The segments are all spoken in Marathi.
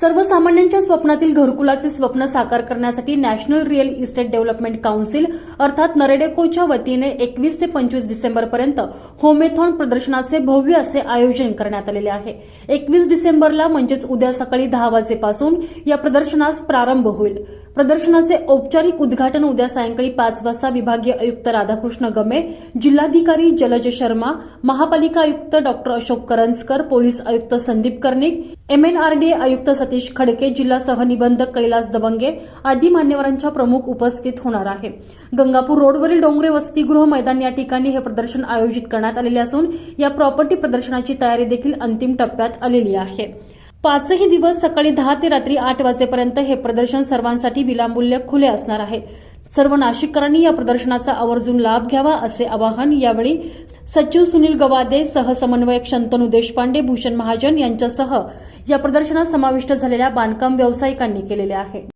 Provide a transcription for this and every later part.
सर्वसामान्यांच्या स्वप्नातील घरकुलाचे स्वप्न साकार करण्यासाठी national real estate development council अर्थात नरेडेकोच्या वतीने एकवीस ते पंचवीस डिसेंबरपर्यंत होमेथॉन प्रदर्शनाचे भव्य असे आयोजन करण्यात आलेले आहे. एकवीस डिसेंबरला म्हणजेच उद्या सकाळी दहा वाजेपासून या प्रदर्शनास प्रारंभ होईल. प्रदर्शनाचे औपचारिक उद्घाटन उद्या सायंकाळी पाच वाजता विभागीय आयुक्त राधाकृष्ण गमे जिल्हाधिकारी जलज शर्मा महापालिका आयुक्त डॉक्टर अशोक करंजकर पोलीस आयुक्त संदीप कर्णिक एमएनआरडीए आयुक्त सतीश खडके जिल्हा सहनिबंधक कैलास दबंगे आदी मान्यवरांच्या प्रमुख उपस्थित होणार आहे. गंगापूर रोडवरील डोंगरे वसतिगृह मैदान या ठिकाणी हे प्रदर्शन आयोजित करण्यात आलेले असून या प्रॉपर्टी प्रदर्शनाची तयारी देखील अंतिम टप्प्यात आलेली आहे. पाचही दिवस सकाळी दहा ते रात्री आठ वाजेपर्यंत हे प्रदर्शन सर्वांसाठी विनामूल्य खुले असणार आहे. सर्व नाशिककरांनी या प्रदर्शनाचा आवर्जून लाभ घ्यावा असे आवाहन यावेळी सचिव सुनील गवादे सहसमन्वयक शंतनू देशपांडे भूषण महाजन यांच्यासह या प्रदर्शनात समाविष्ट झालेल्या बांधकाम व्यावसायिकांनी केलेले आहे.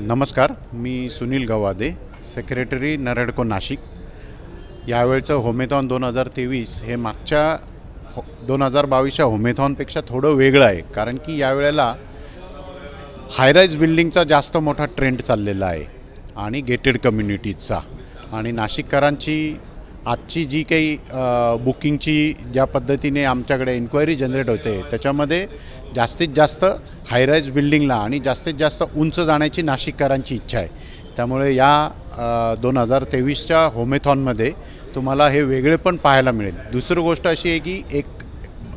नमस्कार मी सुनील गवादे सेक्रेटरी नरडको नाशिक. यावेळचं होमेथॉन दोन हजार तेवीस हे मागच्या हो दोन हजार बावीसच्या होमेथॉनपेक्षा थोडं वेगळं आहे. कारण की यावेळेला हायराईज बिल्डिंगचा जास्त मोठा ट्रेंड चाललेला आहे आणि गेटेड कम्युनिटीजचा आणि नाशिककरांची आजची जी काही बुकिंगची ज्या पद्धतीने आमच्याकडे इन्क्वायरी जनरेट होते त्याच्यामध्ये जास्तीत जास्त हायराईज बिल्डिंगला आणि जास्तीत जास्त उंच जाण्याची नाशिककरांची इच्छा आहे. त्यामुळे या दोन हजार तेवीसच्या होमेथॉनमध्ये तुम्हाला हे वेगळे पण पाहायला मिळेल. दुसरी गोष्ट अशी आहे की एक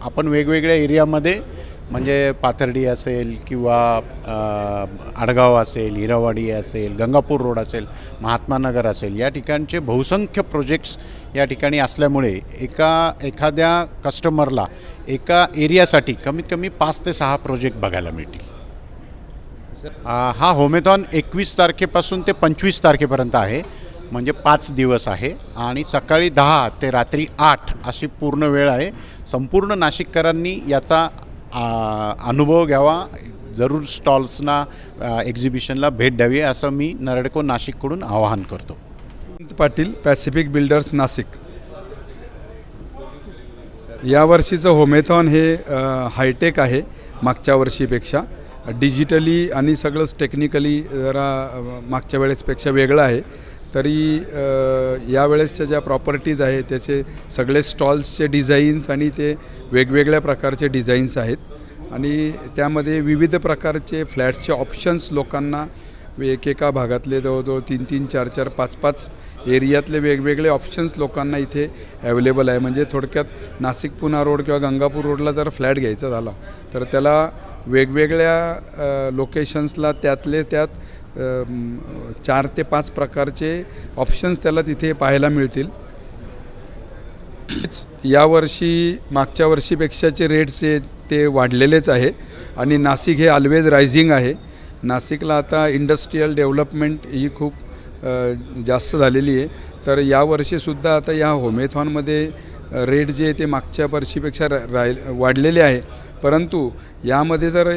आपण वेगवेगळ्या एरियामध्ये म्हणजे पाथर्डी असेल किंवा आडगाव असेल हिरावाडी असेल गंगापूर रोड असेल महात्मा नगर असेल या ठिकाणचे बहुसंख्य प्रोजेक्ट्स या ठिकाणी असल्यामुळे एका एखाद्या कस्टमरला एका एरियासाठी कमीत कमी पाच ते सहा प्रोजेक्ट बघायला मिळतील. हा होमेथॉन एकवीस तारखेपासून ते पंचवीस तारखेपर्यंत आहे. म्हणजे पाच दिवस आहे आणि सकाळी दहा ते रात्री आठ अशी पूर्ण वेळ आहे. संपूर्ण नाशिककरांनी याचा अनुभव घ्यावा. जरूर स्टॉल्सना एक्झिबिशनला भेट द्यावी असं मी नरडको नाशिककडून आवाहन करतो. Patil Pacific builders Nashik. यावर्षीचं होमेथॉन हे हायटेक आहे मागच्या वर्षीपेक्षा. डिजिटली आणि सगळंच टेक्निकली जरा मागच्या वेळेसपेक्षा वेगळं आहे. तरी यावेळेसच्या ज्या प्रॉपर्टीज आहेत त्याचे सगळे स्टॉल्सचे डिझाईन्स आणि ते वेगवेगळ्या प्रकारचे डिझाईन्स आहेत. आणि त्यामध्ये विविध प्रकारचे फ्लॅट्सचे ऑप्शन्स लोकांना एकेका भागातले जवळजवळ तीन तीन चार चार पाच पाच एरियातले वेगवेगळे ऑप्शन्स लोकांना इथे अवेलेबल आहे. म्हणजे थोडक्यात नाशिक पुणा रोड किंवा गंगापूर रोडला जर फ्लॅट घ्यायचा झाला तर त्याला वेगवेगळ्या लोकेशन्सला त्यातले त्यात चार ते पाच प्रकारचे ऑप्शन्स त्याला तिथे पाहायला मिळतील. यावर्षी मागच्या वर्षीपेक्षाचे रेट्स हे ते वाढलेलेच आहे. आणि नाशिक हे ऑलवेज रायझिंग आहे. नाशिकला आता इंडस्ट्रीयल डेव्हलपमेंट ही खूप जास्त झालेली आहे. तर यावर्षीसुद्धा आता या होमेथॉनमध्ये रेट जे आहे ते मागच्या वर्षीपेक्षा राय वाढलेले आहे. परंतु यामध्ये जर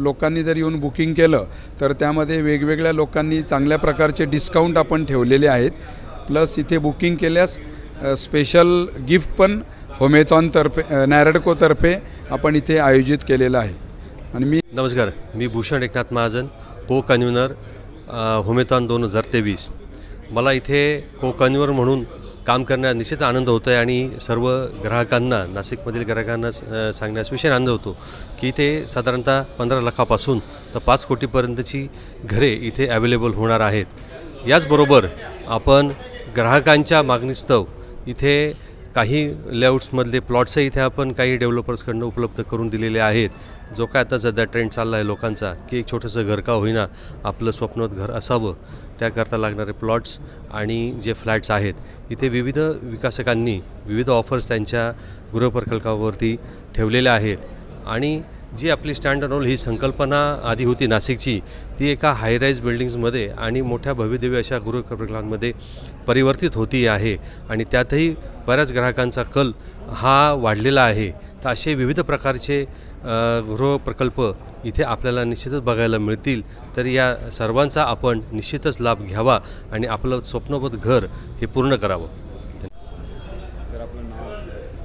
लोकांनी जर येऊन बुकिंग केलं तर त्यामध्ये वेगवेगळ्या लोकांनी चांगल्या प्रकारचे डिस्काउंट आपण ठेवलेले आहेत. प्लस इथे बुकिंग केल्यास स्पेशल गिफ्ट पण होमेथॉनतर्फे नॅरडकोतर्फे आपण इथे आयोजित केलेलं आहे. आणि मी नमस्कार मी भूषण एकनाथ महाजन को कन्व्हनर होमेथॉन दोन हजार तेवीस. मला इथे को कन्व्हनर म्हणून काम करण्यात निश्चित आनंद होतो आहे आणि सर्व ग्राहकांना नाशिकमधील ग्राहकांना स- सांगण्यास विषय आनंद होतो की इथे साधारणतः पंधरा लाखापासून तर पाच कोटीपर्यंतची घरे इथे अवेलेबल होणार आहेत. याचबरोबर आपण ग्राहकांच्या मागणीस्तव इथे काही लेआउट्समधले प्लॉट्सही इथे आपण काही डेव्हलपर्सकडनं उपलब्ध करून दिलेले आहेत. जो काय आता सध्या ट्रेंड चालला आहे लोकांचा की एक छोटंसं घर का होईना आपलं स्वप्नवत घर असावं त्याकरता लागणारे प्लॉट्स आणि जे फ्लॅट्स आहेत इथे विविध विकासकांनी विविध ऑफर्स त्यांच्या गृहप्रकल्पावरती ठेवलेल्या आहेत. आणि जी आपली स्टँड रोल ही संकल्पना आधी होती नाशिकची ती एका हायराईज बिल्डिंग्समध्ये आणि मोठ्या भव्यदिव्य अशा गृहप्रकल्पांमध्ये परिवर्तित होती आहे. आणि त्यातही बऱ्याच ग्राहकांचा कल हा वाढलेला आहे. तर असे विविध प्रकारचे गृहप्रकल्प इथे आपल्याला निश्चितच बघायला मिळतील. तर या सर्वांचा आपण निश्चितच लाभ घ्यावा आणि आपलं स्वप्नबद्ध घर हे पूर्ण करावं.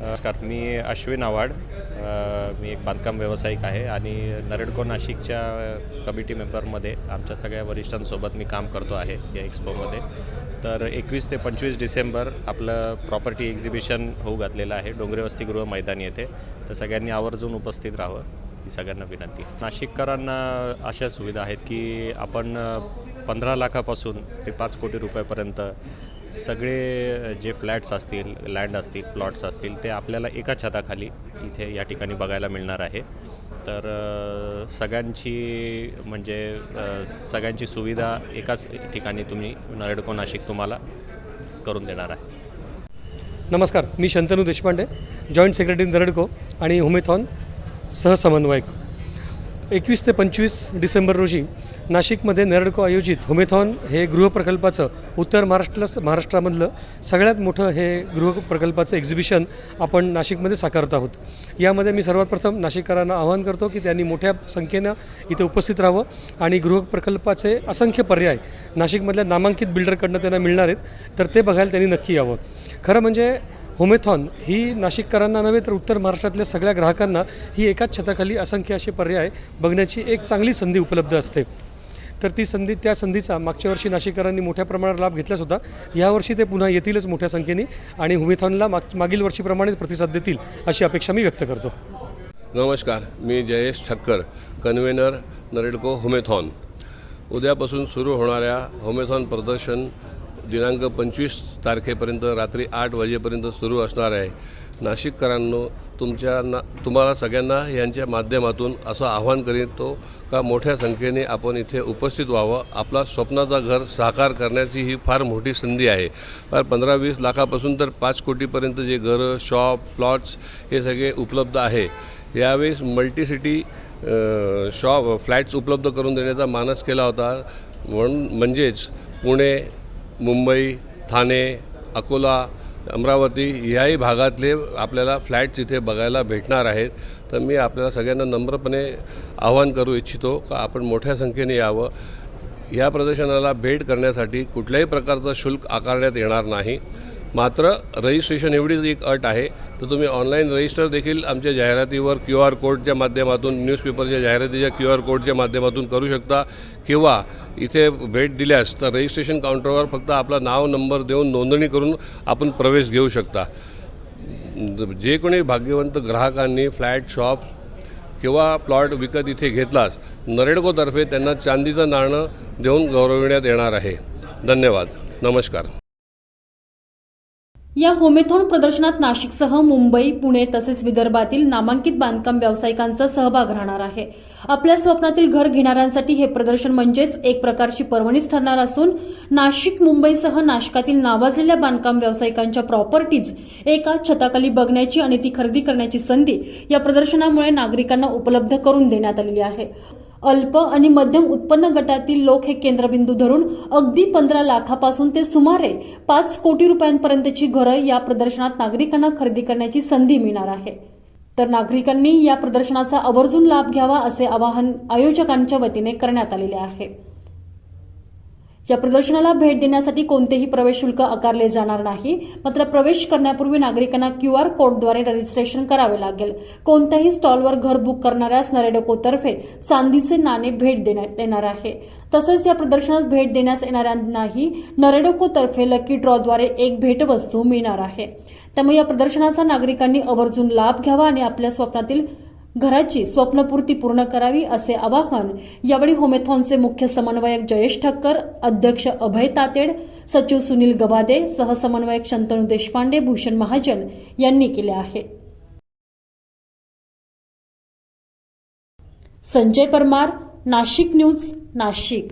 नमस्कार मी अश्विन आव्हाड. मी एक बांधकाम व्यावसायिक आहे आणि नरेडको नाशिकच्या कमिटी मेंबरमध्ये आमच्या सगळ्या वरिष्ठांसोबत मी काम करतो आहे या एक्सपोमध्ये. तर एकवीस ते पंचवीस डिसेंबर आपलं प्रॉपर्टी एक्झिबिशन होऊ घातलेलं आहे डोंगरे वसतिगृह मैदान येथे. तर सगळ्यांनी आवर्जून उपस्थित राहावं ही सगळ्यांना विनंती. नाशिककरांना अशा सुविधा आहेत की आपण पंधरा लाखापासून ते पाच कोटी रुपयापर्यंत सगळे जे फ्लॅट्स असतील लँड असतील प्लॉट्स असतील ते आपल्याला एका छताखाली इथे या ठिकाणी बघायला मिळणार आहे. तर सगळ्यांची म्हणजे सगळ्यांची सुविधा एकाच ठिकाणी तुम्ही नरेडको नाशिक तुम्हाला करून देणार आहे. नमस्कार मी शंतनू देशपांडे जॉईंट सेक्रेटरी नरडको आणि हुमेथॉन सहसमन्वयक एकवीस ते पंचवीस डिसेंबर रोजी नाशिकमध्ये नरडको आयोजित होमेथॉन हे गृहप्रकल्पाचं उत्तर महाराष्ट्र महाराष्ट्रामधलं सगळ्यात मोठं हे गृहप्रकल्पाचं एक्झिबिशन आपण नाशिकमध्ये साकारत आहोत. यामध्ये मी सर्वात प्रथम नाशिककरांना आवाहन करतो की त्यांनी मोठ्या संख्येनं इथे उपस्थित राहावं आणि गृहप्रकल्पाचे असंख्य पर्याय नाशिकमधल्या नामांकित बिल्डरकडनं त्यांना मिळणार आहेत तर ते बघायला त्यांनी नक्की यावं. खरं म्हणजे होमेथॉन ही नाशिककरांना नव्हे तर उत्तर महाराष्ट्रातल्या सगळ्या ग्राहकांना ही एकाच छताखाली असंख्य असे पर्याय बघण्याची एक चांगली संधी उपलब्ध असते. तर ती संधी त्या संधीचा मागच्या वर्षी नाशिककरांनी मोठ्या प्रमाणात लाभ घेतलाच होता. यावर्षी ते पुन्हा येतीलच मोठ्या संख्येने आणि होमेथॉनला माग मागील वर्षीप्रमाणेच प्रतिसाद देतील अशी अपेक्षा मी व्यक्त करतो. नमस्कार मी जयेश ठक्कर कन्व्हेनर नरेडको होमेथॉन. उद्यापासून सुरू होणाऱ्या होमेथॉन प्रदर्शन दिनांक पंचवीस तारखेपर्यंत रात्री आठ वाजेपर्यंत सुरू असणार आहे. नाशिककरांनो तुमच्या ना तुम्हाला सगळ्यांना यांच्या माध्यमातून असं आवाहन करीतो का मोठ्या संख्येने आपण इथे उपस्थित व्हावं. आपला स्वप्नाचा घर साकार करण्याची ही फार मोठी संधी आहे. फार पंधरा वीस लाखापासून तर पाच कोटीपर्यंत जे घरं शॉप प्लॉट्स हे सगळे उपलब्ध आहे. यावेळेस मल्टीसिटी शॉप फ्लॅट्स उपलब्ध करून देण्याचा मानस केला होता. म्हणून म्हणजेच पुणे मुंबई ठाणे अकोला अमरावती याही भागातले आपल्याला फ्लॅट्स इथे बघायला भेटणार आहेत. तर मी आपल्याला सगळ्यांना नम्रपणे आवाहन करू इच्छितो का आपण मोठ्या संख्येने यावं. या प्रदर्शनाला भेट करण्यासाठी कुठल्याही प्रकारचं शुल्क आकारण्यात येणार नाही. मात्र रजिस्ट्रेशन एवढीच एक अट आहे तर तुम्ही ऑनलाईन रजिस्टर देखील आमच्या जाहिरातीवर क्यू आर कोडच्या माध्यमातून न्यूजपेपरच्या जाहिरातीच्या क्यू आर कोडच्या माध्यमातून करू शकता. किंवा इथे भेट दिल्यास तर रजिस्ट्रेशन काउंटरवर फक्त आपलं नाव नंबर देऊन नोंदणी करून आपण प्रवेश घेऊ शकता. जे कोणी भाग्यवंत ग्राहकांनी फ्लॅट शॉप किंवा प्लॉट विकत इथे घेतलास नरेडकोतर्फे त्यांना चांदीचं नाणं देऊन गौरविण्यात येणार आहे. धन्यवाद. नमस्कार. या होमेथॉन प्रदर्शनात नाशिकसह मुंबई पुणे तसेच विदर्भातील नामांकित बांधकाम व्यावसायिकांचा सहभाग राहणार आहे. आपल्या स्वप्नातील घर घेणाऱ्यांसाठी हे प्रदर्शन म्हणजेच एक प्रकारची पर्वणीच ठरणार असून नाशिक मुंबईसह नाशकातील नावाजलेल्या बांधकाम व्यावसायिकांच्या प्रॉपर्टीज एका छताखाली बघण्याची आणि ती खरेदी करण्याची संधी या प्रदर्शनामुळे नागरिकांना उपलब्ध करून देण्यात आलेली आहे. अल्प आणि मध्यम उत्पन्न गटातील लोक हे केंद्रबिंदू धरून अगदी पंधरा लाखापासून ते सुमारे पाच कोटी रुपयांपर्यंतची घरं या प्रदर्शनात नागरिकांना खरेदी करण्याची संधी मिळणार आहे. तर नागरिकांनी या प्रदर्शनाचा आवर्जून लाभ घ्यावा असे आवाहन आयोजकांच्या वतीने करण्यात आलेले आहे. या प्रदर्शनाला भेट देण्यासाठी कोणतेही प्रवेश शुल्क आकारले जाणार नाही. मात्र प्रवेश करण्यापूर्वी नागरिकांना क्यू आर कोडद्वारे रजिस्ट्रेशन करावे लागेल. कोणत्याही स्टॉलवर घर बुक करणाऱ्यास नरेडकोतर्फे चांदीचे नाणे भेट देण्यात येणार आहे. तसेच या प्रदर्शनास भेट देण्यास येणाऱ्यांनाही नरेडकोतर्फे लकी ड्रॉद्वारे एक भेटवस्तू मिळणार आहे. त्यामुळे या प्रदर्शनाचा नागरिकांनी आवर्जून लाभ घ्यावा आणि आपल्या स्वप्नातील घराची स्वप्नपूर्ती पूर्ण करावी असे आवाहन यावेळी होमेथॉनचे मुख्य समन्वयक जयेश ठक्कर अध्यक्ष अभय तातेड सचिव सुनील गवादे सहसमन्वयक शंतनू देशपांडे भूषण महाजन यांनी केले आहे. संजय परमार नाशिक न्यूज नाशिक.